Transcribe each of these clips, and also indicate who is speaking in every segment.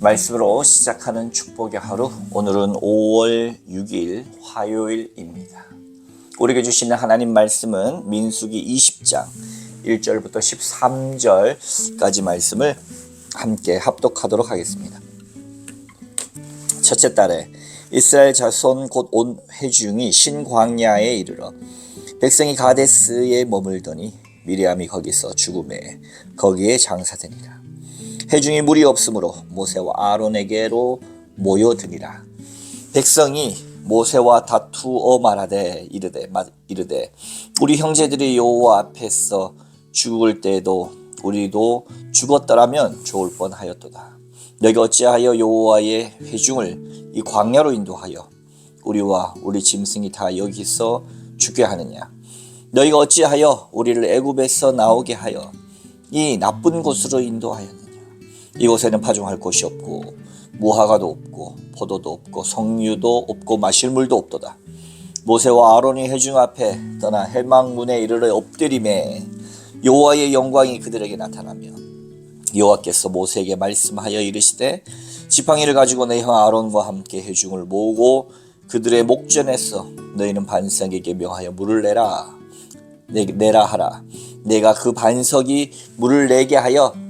Speaker 1: 말씀으로 시작하는 축복의 하루 오늘은 5월 6일 화요일입니다. 우리에게 주시는 하나님 말씀은 민수기 20장 1절부터 13절까지 말씀을 함께 합독하도록 하겠습니다. 첫째 달에 이스라엘 자손 곧 온 회중이 신광야에 이르러 백성이 가데스에 머물더니 미리암이 거기서 죽음에 거기에 장사되니라. 회중이 물이 없으므로 모세와 아론에게로 모여드니라. 백성이 모세와 다투어 말하되 이르되 마- 이르되 우리 형제들이 여호와 앞에서 죽을 때도 우리도 죽었더라면 좋을 뻔하였도다. 너희가 어찌하여 여호와의 회중을 이 광야로 인도하여 우리와 우리 짐승이 다 여기서 죽게 하느냐? 너희가 어찌하여 우리를 애굽에서 나오게 하여 이 나쁜 곳으로 인도하였느냐? 이곳에는 파종할 곳이 없고 무화과도 없고 포도도 없고 석류도 없고 마실 물도 없도다. 모세와 아론이 회중 앞에 떠나 해망문에 이르러 엎드림에 여호와의 영광이 그들에게 나타나며 여호와께서 모세에게 말씀하여 이르시되 지팡이를 가지고 내 형 아론과 함께 회중을 모으고 그들의 목전에서 너희는 반석에게 명하여 물을 내라 내, 내라 하라 내가 그 반석이 물을 내게 하여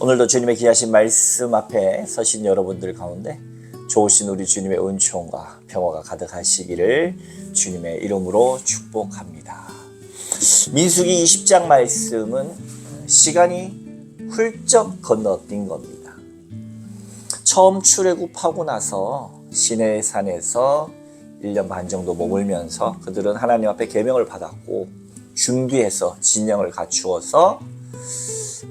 Speaker 1: 오늘도 주님의 귀하신 말씀 앞에 서신 여러분들 가운데 좋으신 우리 주님의 은총과 평화가 가득하시기를 주님의 이름으로 축복합니다. 민수기 20장 말씀은 시간이 훌쩍 건너뛴 겁니다. 처음 출애굽하고 나서 시내 산에서 1년 반 정도 머물면서 그들은 하나님 앞에 계명을 받았고 준비해서 진영을 갖추어서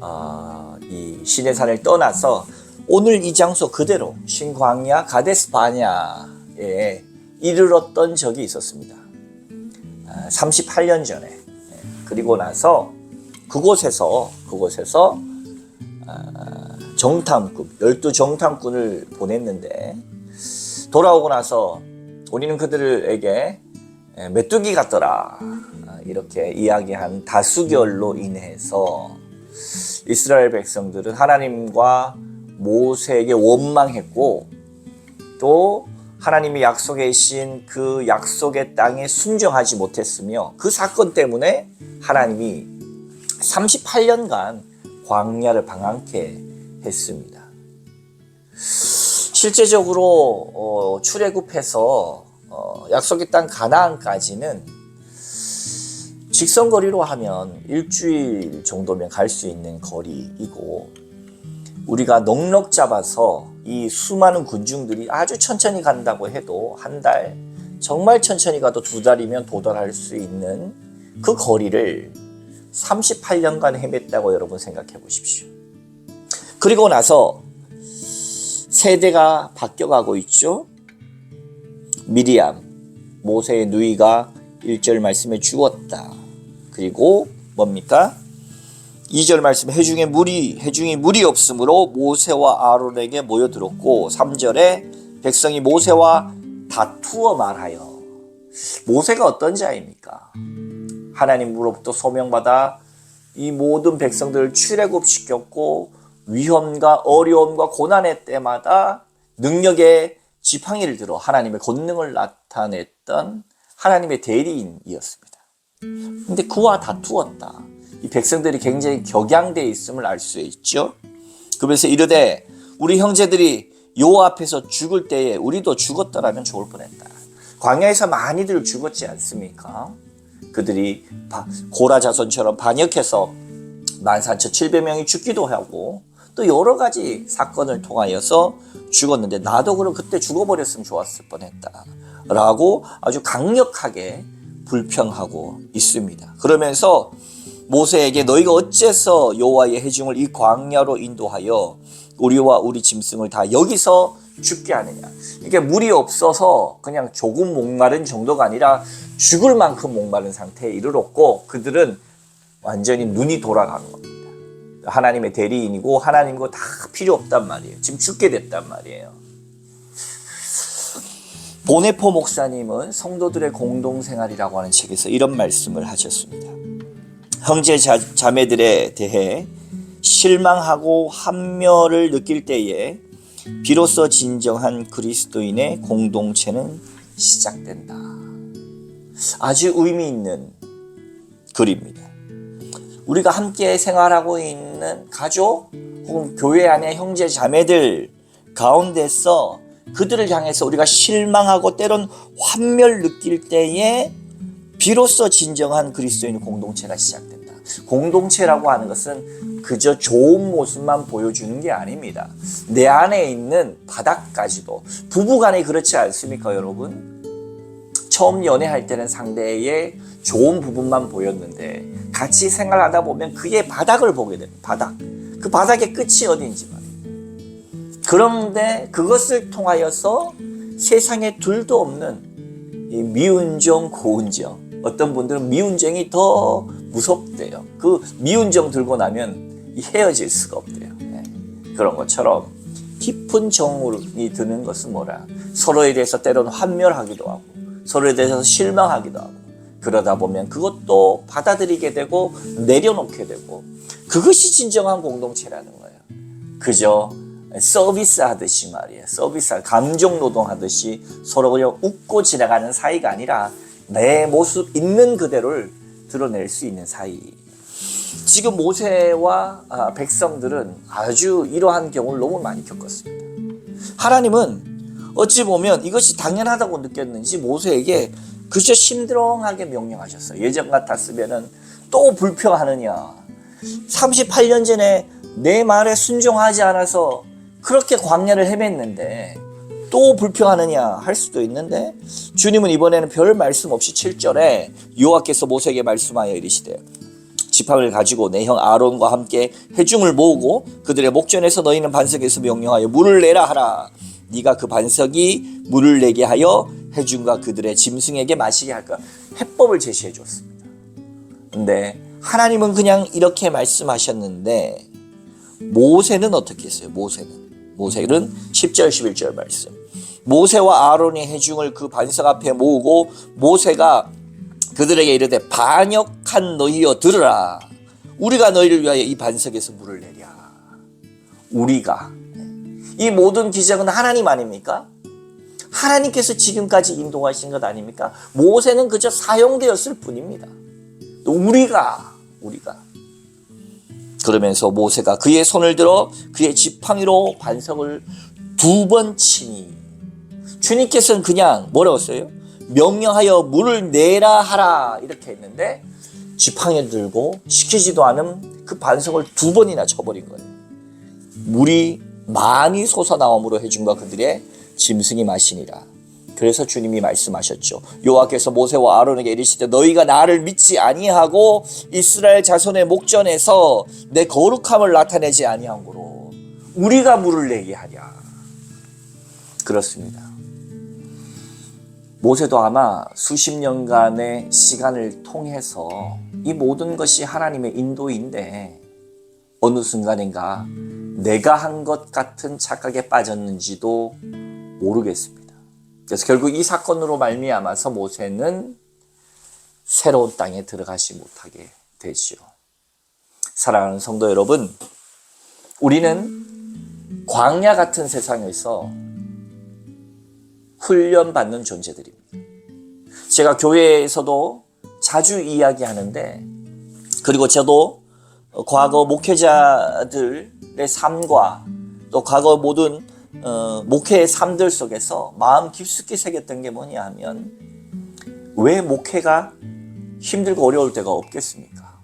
Speaker 1: 아, 이 시내 산을 떠나서 오늘 이 장소 그대로 신광야 가데스 바냐에 이르렀던 적이 있었습니다. 38년 전에 예, 그리고 나서 그곳에서 그곳에서 아, 정탐꾼 열두 정탐꾼을 보냈는데 돌아오고 나서 우리는 그들에게 예, 메뚜기 같더라 아, 이렇게 이야기한 다수결로 인해서 이스라엘 백성들은 하나님과 모세에게 원망했고 또 하나님이 약속해 주신 그 약속의 땅에 순종하지 못했으며 그 사건 때문에 하나님이 38년간 광야를 방황케 했습니다. 실제적으로 어, 출애굽해서 어, 약속의 땅 가나안까지는 직선거리로 하면 일주일 정도면 갈 수 있는 거리이고 우리가 넉넉 잡아서 이 수많은 군중들이 아주 천천히 간다고 해도 한 달, 정말 천천히 가도 두 달이면 도달할 수 있는 그 거리를 38년간 헤맸다고 여러분 생각해 보십시오. 그리고 나서 세대가 바뀌어가고 있죠. 미리암, 모세의 누이가 1절 말씀에 죽었다. 그리고 뭡니까? 2절 말씀 해중에 물이 해중이 물이 없으므로 모세와 아론에게 모여들었고 3절에 백성이 모세와 다투어 말하여 모세가 어떤 자입니까? 하나님으로부터 소명받아 이 모든 백성들을 출애굽시켰고 위험과 어려움과 고난의 때마다 능력의 지팡이를 들어 하나님의 권능을 나타냈던 하나님의 대리인이었습니다. 근데 그와 다투었다. 이 백성들이 굉장히 격양돼 있음을 알 수 있죠. 그래서 이르되 우리 형제들이 요 앞에서 죽을 때에 우리도 죽었더라면 좋을 뻔했다. 광야에서 많이들 죽었지 않습니까? 그들이 바- 고라 자손처럼 반역해서 14,700명이 죽기도 하고 또 여러 가지 사건을 통하여서 죽었는데 나도 그럼 그때 죽어버렸으면 좋았을 뻔했다. 라고 아주 강력하게 불평하고 있습니다. 그러면서 모세에게 너희가 어째서 여호와의 해중을 이 광야로 인도하여 우리와 우리 짐승을 다 여기서 죽게 하느냐. 이게 물이 없어서 그냥 조금 목마른 정도가 아니라 죽을 만큼 목마른 상태에 이르렀고 그들은 완전히 눈이 돌아간 겁니다. 하나님의 대리인이고 하나님과 다 필요 없단 말이에요. 지금 죽게 됐단 말이에요. 보네포 목사님은 성도들의 공동생활이라고 하는 책에서 이런 말씀을 하셨습니다. 형제 자, 자매들에 대해 실망하고 한멸을 느낄 때에 비로소 진정한 그리스도인의 공동체는 시작된다. 아주 의미 있는 글입니다. 우리가 함께 생활하고 있는 가족 혹은 교회 안의 형제 자매들 가운데서 그들을 향해서 우리가 실망하고 때론 환멸 느낄 때에 비로소 진정한 그리스도인의 공동체가 시작된다. 공동체라고 하는 것은 그저 좋은 모습만 보여주는 게 아닙니다. 내 안에 있는 바닥까지도 부부간에 그렇지 않습니까, 여러분? 처음 연애할 때는 상대의 좋은 부분만 보였는데 같이 생활하다 보면 그의 바닥을 보게 됩니다. 바닥. 그 바닥의 끝이 어딘지 말이에요. 그런데 그것을 통하여서 세상에 둘도 없는 이 미운 정, 고운 정. 어떤 분들은 미운 정이 더 무섭대요. 그 미운 정 들고 나면 이 헤어질 수가 없대요. 예. 그런 것처럼 깊은 정이 드는 것은 뭐라? 서로에 대해서 때로는 환멸하기도 하고 서로에 대해서 실망하기도 하고 그러다 보면 그것도 받아들이게 되고 내려놓게 되고 그것이 진정한 공동체라는 거예요. 그저 서비스 하듯이 말이에요. 서비스, 감정 노동하듯이 서로 그냥 웃고 지나가는 사이가 아니라 내 모습 있는 그대로를 드러낼 수 있는 사이. 지금 모세와 아, 백성들은 아주 이러한 경우를 너무 많이 겪었습니다. 하나님은 어찌 보면 이것이 당연하다고 느꼈는지 모세에게 그저 심드렁하게 명령하셨어요. 예전 같았으면은 또 불평하느냐. 38년 전에 내 말에 순종하지 않아서 그렇게 광야를 헤맸는데 또 불평하느냐 할 수도 있는데 주님은 이번에는 별 말씀 없이 7절에 여호와께서 모세에게 말씀하여 이르시되 지팡이를 가지고 내 형 아론과 함께 해중을 모으고 그들의 목전에서 너희는 반석에서 명령하여 물을 내라 하라 네가 그 반석이 물을 내게 하여 해중과 그들의 짐승에게 마시게 할까 해법을 제시해 줬습니다. 근데 하나님은 그냥 이렇게 말씀하셨는데 모세는 어떻게 했어요? 모세는 모세는 10절 11절 말씀. 모세와 아론이 해중을 그 반석 앞에 모으고 모세가 그들에게 이르되 반역한 너희여 들으라. 우리가 너희를 위하여 이 반석에서 물을 내랴. 우리가 이 모든 기적은 하나님 아닙니까? 하나님께서 지금까지 인도하신 것 아닙니까? 모세는 그저 사용되었을 뿐입니다. 또 우리가 우리가 그러면서 모세가 그의 손을 들어 그의 지팡이로 반석을 두 번 치니 주님께서는 그냥 뭐라고 했어요? 명령하여 물을 내라 하라 이렇게 했는데 지팡이를 들고 시키지도 않은 그 반석을 두 번이나 쳐버린 거예요. 물이 많이 솟아나옴으로 해준과 그들의 짐승이 마시니라. 그래서 주님이 말씀하셨죠. 여호와께서 모세와 아론에게 이르시되 너희가 나를 믿지 아니하고 이스라엘 자손의 목전에서 내 거룩함을 나타내지 아니한 거로 우리가 물을 내게 하랴. 그렇습니다. 모세도 아마 수십 년간의 시간을 통해서 이 모든 것이 하나님의 인도인데 어느 순간인가 내가 한 것 같은 착각에 빠졌는지도 모르겠습니다. 그래서 결국 이 사건으로 말미암아서 모세는 새로운 땅에 들어가지 못하게 되지요. 사랑하는 성도 여러분, 우리는 광야 같은 세상에서 훈련받는 존재들입니다. 제가 교회에서도 자주 이야기하는데, 그리고 저도 과거 목회자들의 삶과 또 과거 모든 어, 목회의 삶들 속에서 마음 깊숙이 새겼던 게 뭐냐 하면 왜 목회가 힘들고 어려울 때가 없겠습니까?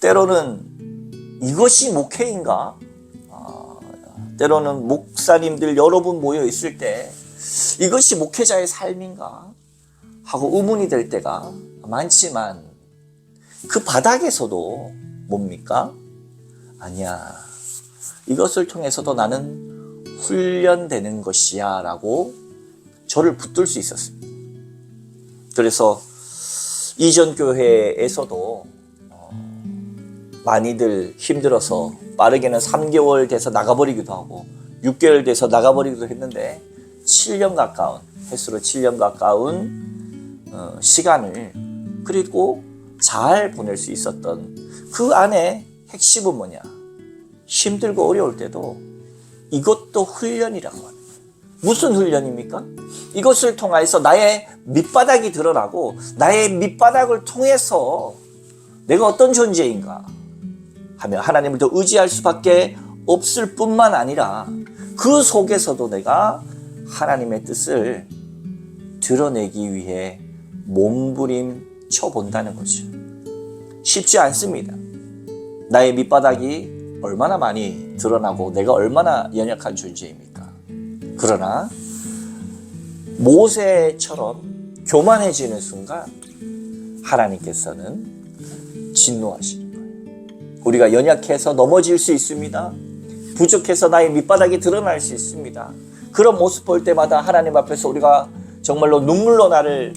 Speaker 1: 때로는 이것이 목회인가? 아, 때로는 목사님들 여러분 모여 있을 때 이것이 목회자의 삶인가? 하고 의문이 될 때가 많지만 그 바닥에서도 뭡니까? 아니야. 이것을 통해서도 나는 훈련되는 것이야 라고 저를 붙들 수 있었습니다. 그래서 이전 교회에서도 어, 많이들 힘들어서 빠르게는 3개월 돼서 나가버리기도 하고 6개월 돼서 나가버리기도 했는데 7년 가까운 횟수로 7년 가까운 어, 시간을 그리고 잘 보낼 수 있었던 그 안에 핵심은 뭐냐? 힘들고 어려울 때도 이것도 훈련이라고 합니다. 무슨 훈련입니까? 이것을 통해서 나의 밑바닥이 드러나고 나의 밑바닥을 통해서 내가 어떤 존재인가 하며 하나님을 더 의지할 수밖에 없을 뿐만 아니라 그 속에서도 내가 하나님의 뜻을 드러내기 위해 몸부림 쳐본다는 거죠. 쉽지 않습니다. 나의 밑바닥이 얼마나 많이 드러나고 내가 얼마나 연약한 존재입니까? 그러나 모세처럼 교만해지는 순간 하나님께서는 진노하시는 거예요. 우리가 연약해서 넘어질 수 있습니다. 부족해서 나의 밑바닥이 드러날 수 있습니다. 그런 모습 볼 때마다 하나님 앞에서 우리가 정말로 눈물로 나를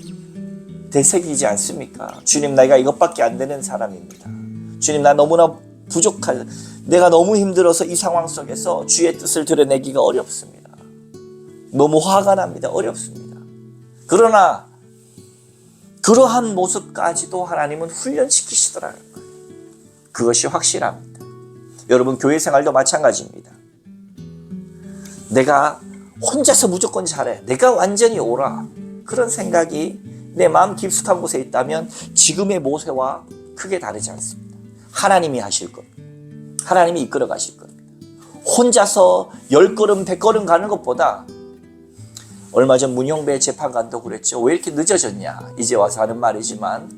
Speaker 1: 되새기지 않습니까? 주님, 내가 이것밖에 안 되는 사람입니다. 주님, 나 너무나 부족한, 내가 너무 힘들어서 이 상황 속에서 주의 뜻을 드러내기가 어렵습니다. 너무 화가 납니다. 어렵습니다. 그러나, 그러한 모습까지도 하나님은 훈련시키시더라는 거예요. 그것이 확실합니다. 여러분, 교회 생활도 마찬가지입니다. 내가 혼자서 무조건 잘해. 내가 완전히 옳아. 그런 생각이 내 마음 깊숙한 곳에 있다면 지금의 모세와 크게 다르지 않습니다. 하나님이 하실 겁니다. 하나님이 이끌어 가실 겁니다. 혼자서 열 걸음, 백 걸음 가는 것보다 얼마 전 문영배 재판관도 그랬죠. 왜 이렇게 늦어졌냐? 이제 와서 하는 말이지만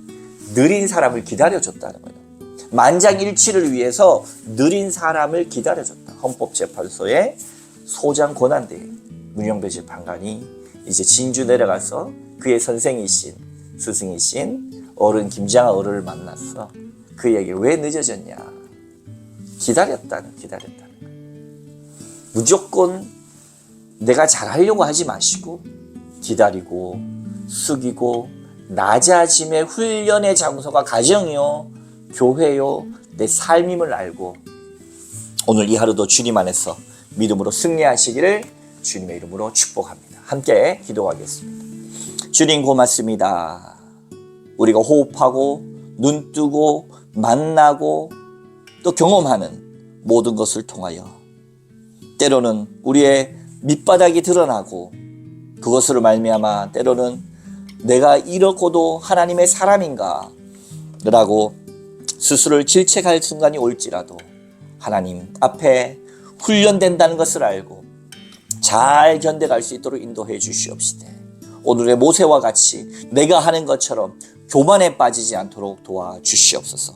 Speaker 1: 느린 사람을 기다려줬다는 거예요. 만장일치를 위해서 느린 사람을 기다려줬다. 헌법재판소의 소장 권한대에 문영배 재판관이 이제 진주 내려가서 그의 선생이신 스승이신 어른 김장하 어른을 만났어. 그에게 왜 늦어졌냐? 기다렸다는 기다렸다는. 무조건 내가 잘하려고 하지 마시고 기다리고 숙이고 낮아짐의 훈련의 장소가 가정이요 교회요 내 삶임을 알고 오늘 이 하루도 주님 안에서 믿음으로 승리하시기를 주님의 이름으로 축복합니다. 함께 기도하겠습니다. 주님 고맙습니다. 우리가 호흡하고 눈 뜨고 만나고 또 경험하는 모든 것을 통하여 때로는 우리의 밑바닥이 드러나고 그것으로 말미암아 때로는 내가 이렇고도 하나님의 사람인가 라고 스스로를 질책할 순간이 올지라도 하나님 앞에 훈련된다는 것을 알고 잘 견뎌갈 수 있도록 인도해 주시옵시되 오늘의 모세와 같이 내가 하는 것처럼 교만에 빠지지 않도록 도와 주시옵소서